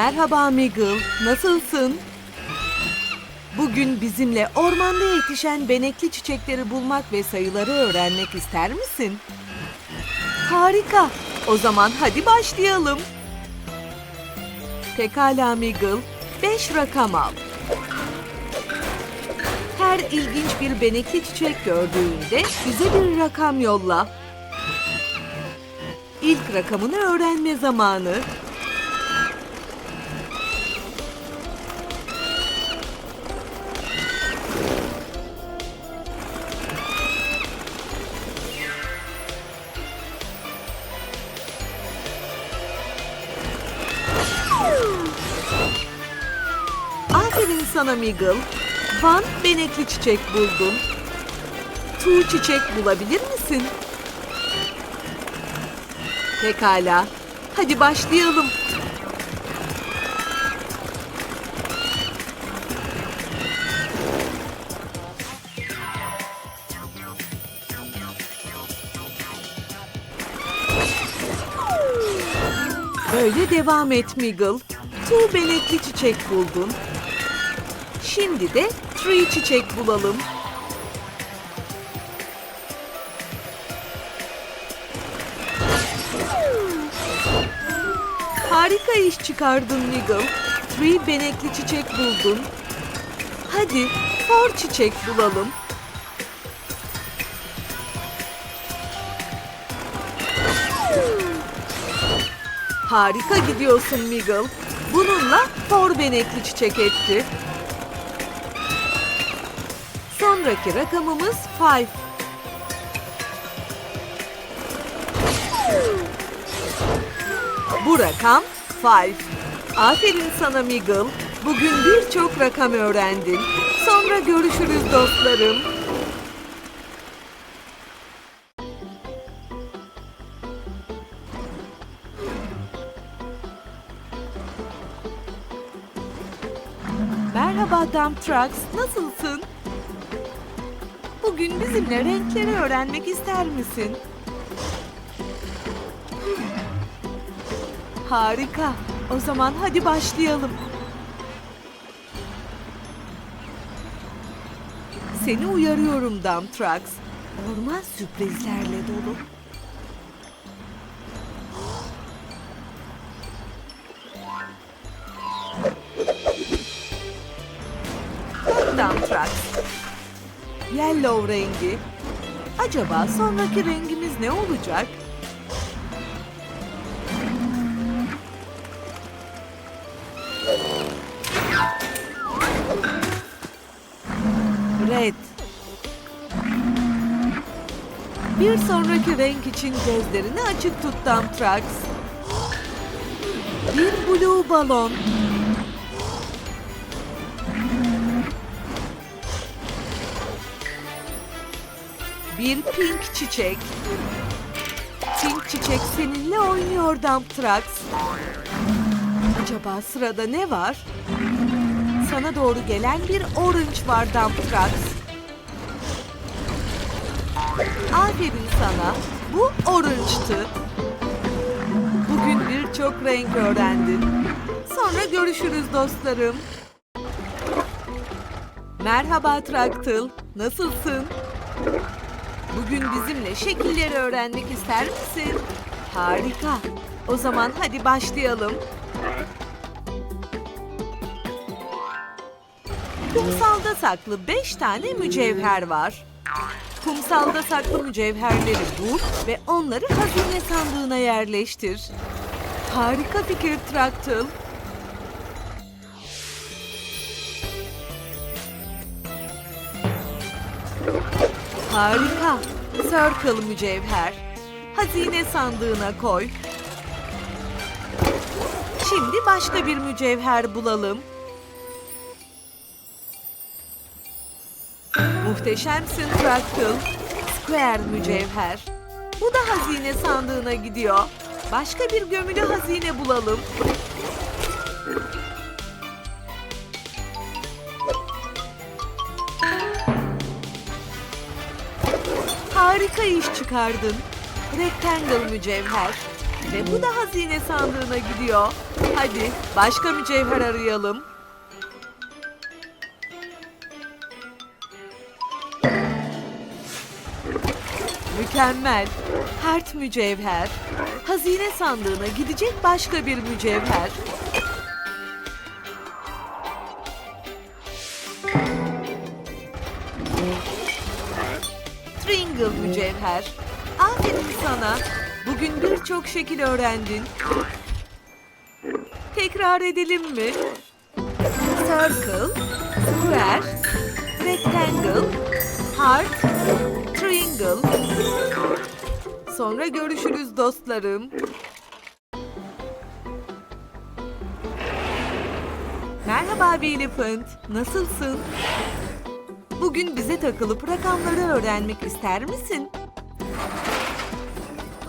Merhaba Miguel, nasılsın? Bugün bizimle ormanda yetişen benekli çiçekleri bulmak ve sayıları öğrenmek ister misin? Harika. O zaman hadi başlayalım. Pekala Miguel, 5 rakam al. Her ilginç bir benekli çiçek gördüğünde bize bir rakam yolla. İlk rakamını öğrenme zamanı. Sana Miguel. Van benekli çiçek buldun. Tu çiçek bulabilir misin? Pekala. Hadi başlayalım. Böyle devam et Miguel. Tu benekli çiçek buldun. Şimdi de tree çiçek bulalım. Harika iş çıkardın Nigel. Tree benekli çiçek buldun. Hadi for çiçek bulalım. Harika gidiyorsun Miguel. Bununla for benekli çiçek etti. Sonraki rakamımız 5. Bu rakam 5. Aferin sana Miguel. Bugün birçok rakam öğrendin. Sonra görüşürüz dostlarım. Merhaba Dump Trucks, nasılsın? Bugün bizimle renkleri öğrenmek ister misin? Harika. O zaman hadi başlayalım. Seni uyarıyorum Dump Trucks. Orman sürprizlerle dolu. Dump Trucks. Yellow rengi. Acaba sonraki rengimiz ne olacak? Red. Bir sonraki renk için gözlerini açık tut Dump Trucks. Bir blue balon. Bir pink çiçek. Pink çiçek seninle oynuyor Dump Trucks. Acaba sırada ne var? Sana doğru gelen bir orange var Dump Trucks. Aferin sana. Bu orange'tı. Bugün birçok renk öğrendin. Sonra görüşürüz dostlarım. Merhaba Traktil. Nasılsın? Bugün bizimle şekilleri öğrenmek ister misin? Harika. O zaman hadi başlayalım. Kumsalda saklı beş tane mücevher var. Kumsalda saklı mücevherleri bul ve onları hazine sandığına yerleştir. Harika fikir Traktil. Harika. Circle mücevher. Hazine sandığına koy. Şimdi başka bir mücevher bulalım. Muhteşemsin Fractal. Square mücevher. Bu da hazine sandığına gidiyor. Başka bir gömülü hazine bulalım. Harika iş çıkardın. Rectangle mücevher. Ve bu da hazine sandığına gidiyor. Hadi başka mücevher arayalım. Mükemmel. Hert mücevher. Hazine sandığına gidecek başka bir mücevher. Tringle mücevher. Aferin sana. Bugün birçok şekil öğrendin. Tekrar edelim mi? Circle, square, rectangle, heart, triangle. Sonra görüşürüz dostlarım. Merhaba bir Elephant. Nasılsın? Bugün bize takılıp rakamları öğrenmek ister misin?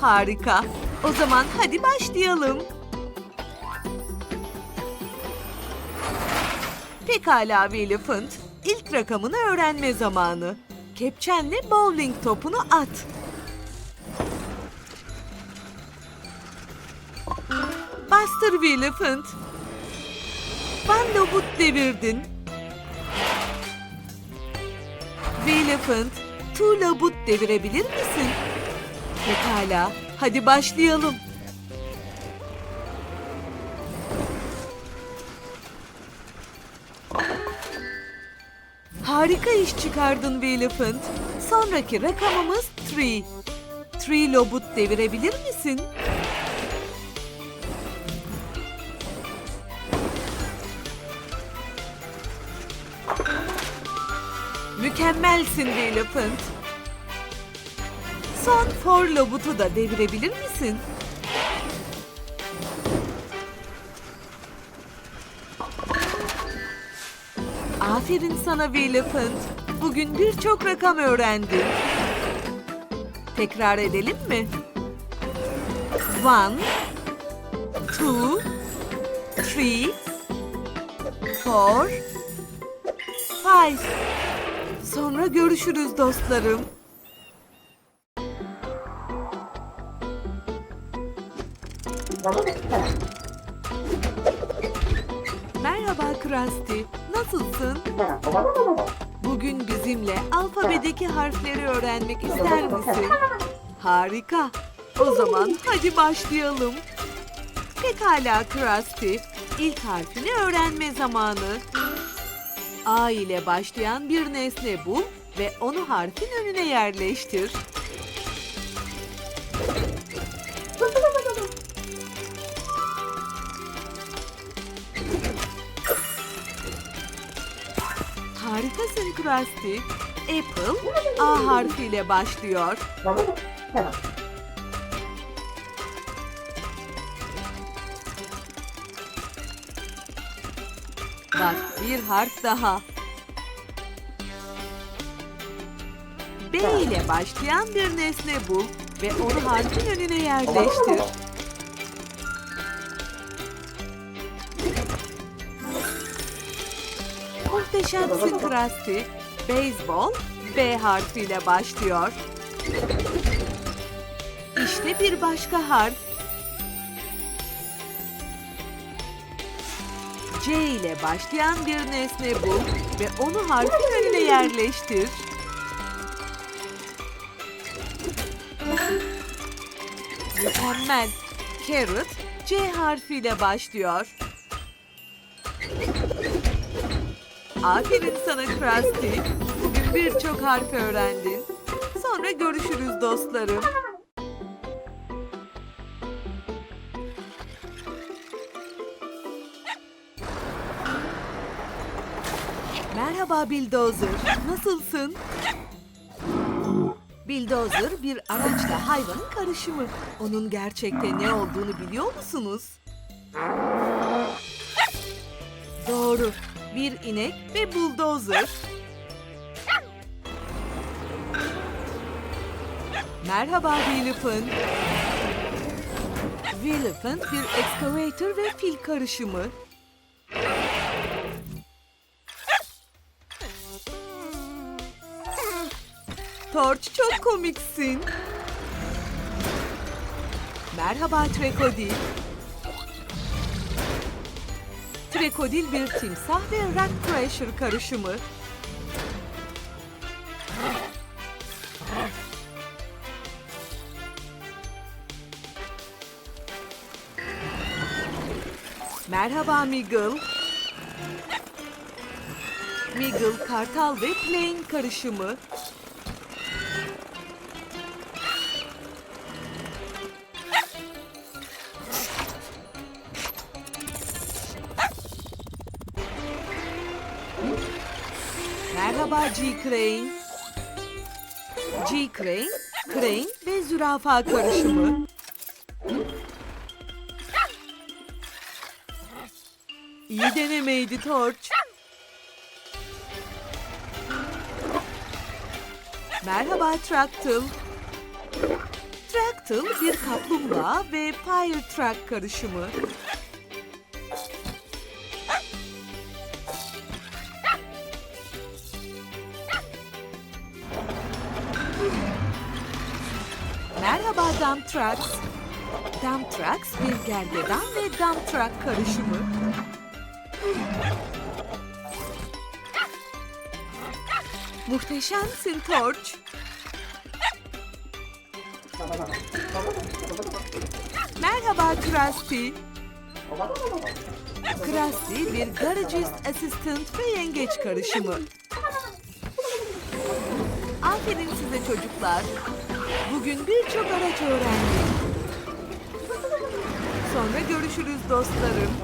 Harika. O zaman hadi başlayalım. Pekala Elephant. İlk rakamını öğrenme zamanı. Kepçenle bowling topunu at. Bastır Elephant. Van Lobut devirdin. Bir Elephant, Two Labut devirebilir misin? Pekala, hadi başlayalım. Harika iş çıkardın bir Elephant. Sonraki rakamımız three. Three Lobut devirebilir misin? Mükemmelsin bir Elephant. Son for Lobut'u da devirebilir misin? Aferin sana bir Elephant. Bugün birçok rakam öğrendin. Tekrar edelim mi? One, two, three, four, five. Sonra görüşürüz dostlarım. Merhaba Krusty. Nasılsın? Bugün bizimle alfabedeki harfleri öğrenmek ister misin? Harika. O zaman hadi başlayalım. Pekala Krusty. İlk harfini öğrenme zamanı. A ile başlayan bir nesne bul ve onu harfin önüne yerleştir. Harikasın Krusty. Apple A harfiyle başlıyor. Bak bir harf daha. B ile başlayan bir nesne bul ve onu harfin önüne yerleştir. Muhteşemsin Krusty. Beyzbol B harfiyle başlıyor. İşte bir başka harf. C ile başlayan bir nesne bul ve onu harfin önüne yerleştir. Mükemmel. Carrot C harfiyle başlıyor. Aferin sana Krusty. Bugün birçok harf öğrendin. Sonra görüşürüz dostlarım. Merhaba Bulldozer. Nasılsın? Bulldozer bir araçla hayvanın karışımı. Onun gerçekte ne olduğunu biliyor musunuz? Doğru. Bir inek ve buldozer. Merhaba Willifant. Willifant bir excavator ve fil karışımı. Torch çok komiksin. Merhaba Trekodil. Trekodil bir timsah ve Rat Crusher karışımı. Merhaba Miguel. Miguel, Kartal ve Plain karışımı. G. Crane. G. Crane, Crane ve zürafa karışımı. İyi denemeydi Torch. Merhaba Tractyl. Tractyl bir kaplumbağa ve Fire Truck karışımı. Dump Trucks. Dump Trucks bir gergedan ve Dump Truck karışımı. Muhteşemsin Torch. Merhaba Krusty. Krusty bir garagist assistant ve yengeç karışımı. Aferin size çocuklar. Bugün birçok araç öğrendik. Sonra görüşürüz dostlarım.